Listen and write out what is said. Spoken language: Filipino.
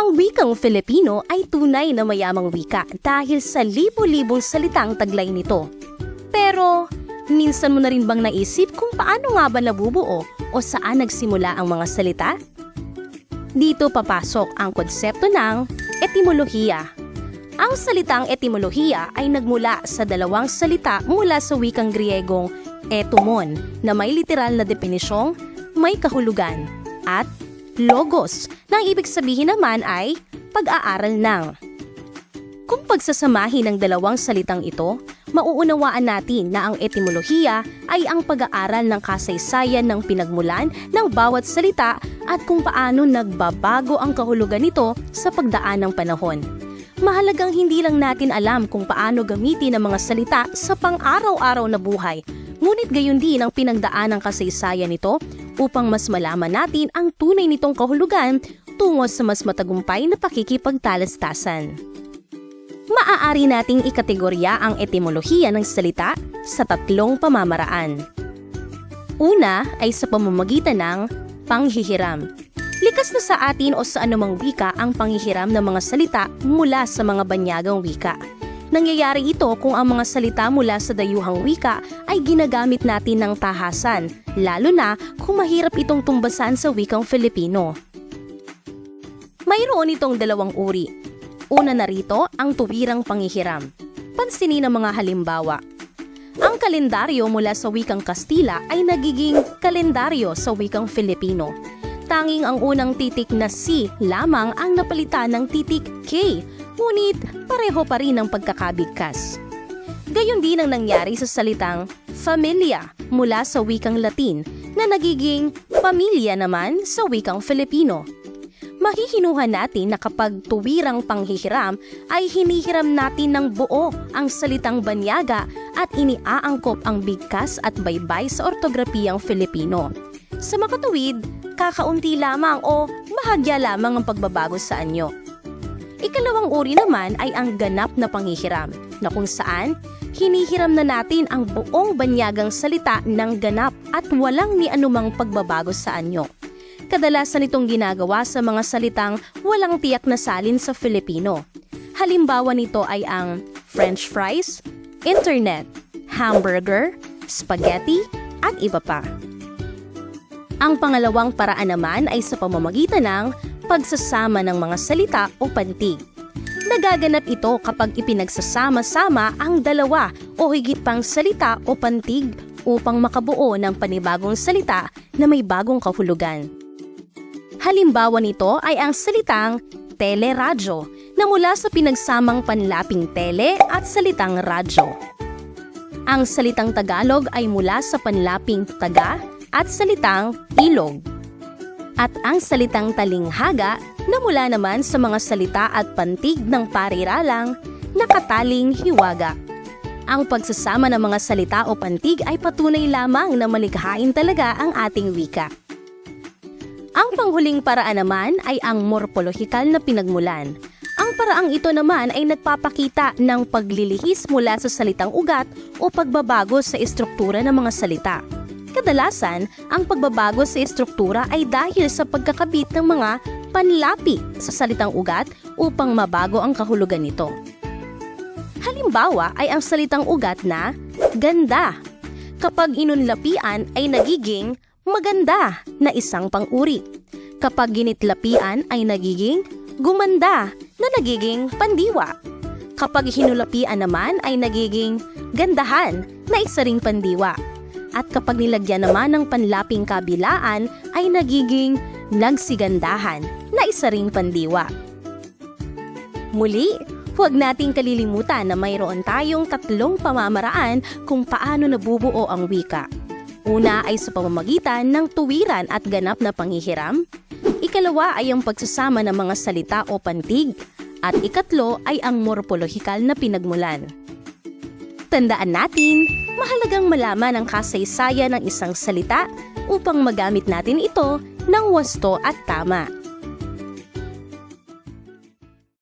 Ang wikang Filipino ay tunay na mayamang wika dahil sa libo-libong salitang taglay nito. Pero, minsan mo na rin bang naisip kung paano nga ba nabubuo o saan nagsimula ang mga salita? Dito papasok ang konsepto ng etimolohiya. Ang salitang etimolohiya ay nagmula sa dalawang salita mula sa wikang Griegong etumon na may literal na depinisyong may kahulugan at logos na ang ibig sabihin naman ay pag-aaral ng. Kung pagsasamahin ng dalawang salitang ito, mauunawaan natin na ang etimolohiya ay ang pag-aaral ng kasaysayan ng pinagmulan ng bawat salita at kung paano nagbabago ang kahulugan nito sa pagdaan ng panahon. Mahalagang hindi lang natin alam kung paano gamitin ang mga salita sa pang-araw-araw na buhay, ngunit gayon din ang pinagdaan ng kasaysayan nito upang mas malaman natin ang tunay nitong kahulugan tungo sa mas matagumpay na pakikipagtalastasan. Maaari nating ikategorya ang etimolohiya ng salita sa tatlong pamamaraan. Una ay sa pamamagitan ng panghihiram. Likas na sa atin o sa anumang wika ang panghihiram ng mga salita mula sa mga banyagang wika. Nangyayari ito kung ang mga salita mula sa dayuhang wika ay ginagamit natin ng tahasan, lalo na kung mahirap itong tumbasan sa wikang Filipino. Mayroon itong dalawang uri. Una na rito ang tuwirang panghihiram. Pansinin ang mga halimbawa. Ang kalendaryo mula sa wikang Kastila ay nagiging kalendaryo sa wikang Filipino. Tanging ang unang titik na C lamang ang napalitan ng titik K, ngunit pareho pa rin ang pagkakabigkas. Gayon din ang nangyari sa salitang familia mula sa wikang Latin na nagiging pamilya naman sa wikang Filipino mahihinuhan natin na kapag tuwirang panghihiram ay hinihiram natin ng buo ang salitang banyaga at iniaangkop ang bigkas at baybay sa ortografiyang Filipino. Sa makatuwid, kakaunti lamang o bahagya lamang ang pagbabago sa anyo. Ikalawang uri naman ay ang ganap na panghihiram na kung saan hinihiram na natin ang buong banyagang salita ng ganap at walang ni anumang pagbabago sa anyo kadalasan itong ginagawa sa mga salitang walang tiyak na salin sa Filipino. Halimbawa nito ay ang french fries, internet, hamburger, spaghetti, at iba pa. Ang pangalawang paraan naman ay sa pamamagitan ng pagsasama ng mga salita o pantig. Nagaganap ito kapag ipinagsasama-sama ang dalawa o higit pang salita o pantig upang makabuo ng panibagong salita na may bagong kahulugan. Halimbawa nito ay ang salitang teleradyo na mula sa pinagsamang panlaping tele at salitang radyo. Ang salitang Tagalog ay mula sa panlaping taga at salitang ilog. At ang salitang talinghaga na mula naman sa mga salita at pantig ng pariralang nakataling hiwaga. Ang pagsasama ng mga salita o pantig ay patunay lamang na malikhain talaga ang ating wika. Ang panghuling paraan naman ay ang morpolohikal na pinagmulan. Ang paraang ito naman ay nagpapakita ng paglilihis mula sa salitang ugat o pagbabago sa estruktura ng mga salita. Kadalasan, ang pagbabago sa estruktura ay dahil sa pagkakabit ng mga panlapi sa salitang ugat upang mabago ang kahulugan nito. Halimbawa ay ang salitang ugat na ganda. Kapag inunlapian ay nagiging maganda na isang pang-uri. Kapag ginitlapian ay nagiging gumanda na nagiging pandiwa. Kapag hinulapian naman ay nagiging gandahan na isa ring pandiwa. At kapag nilagyan naman ng panlaping kabilaan ay nagiging nagsigandahan na isa ring pandiwa. Muli, huwag nating kalilimutan na mayroon tayong tatlong pamamaraan kung paano nabubuo ang wika. Una ay sa pamamagitan ng tuwiran at ganap na panghihiram. Ikalawa ay ang pagsasama ng mga salita o pantig. At ikatlo ay ang morpolohikal na pinagmulan. Tandaan natin, mahalagang malaman ang kasaysayan ng isang salita upang magamit natin ito ng wasto at tama.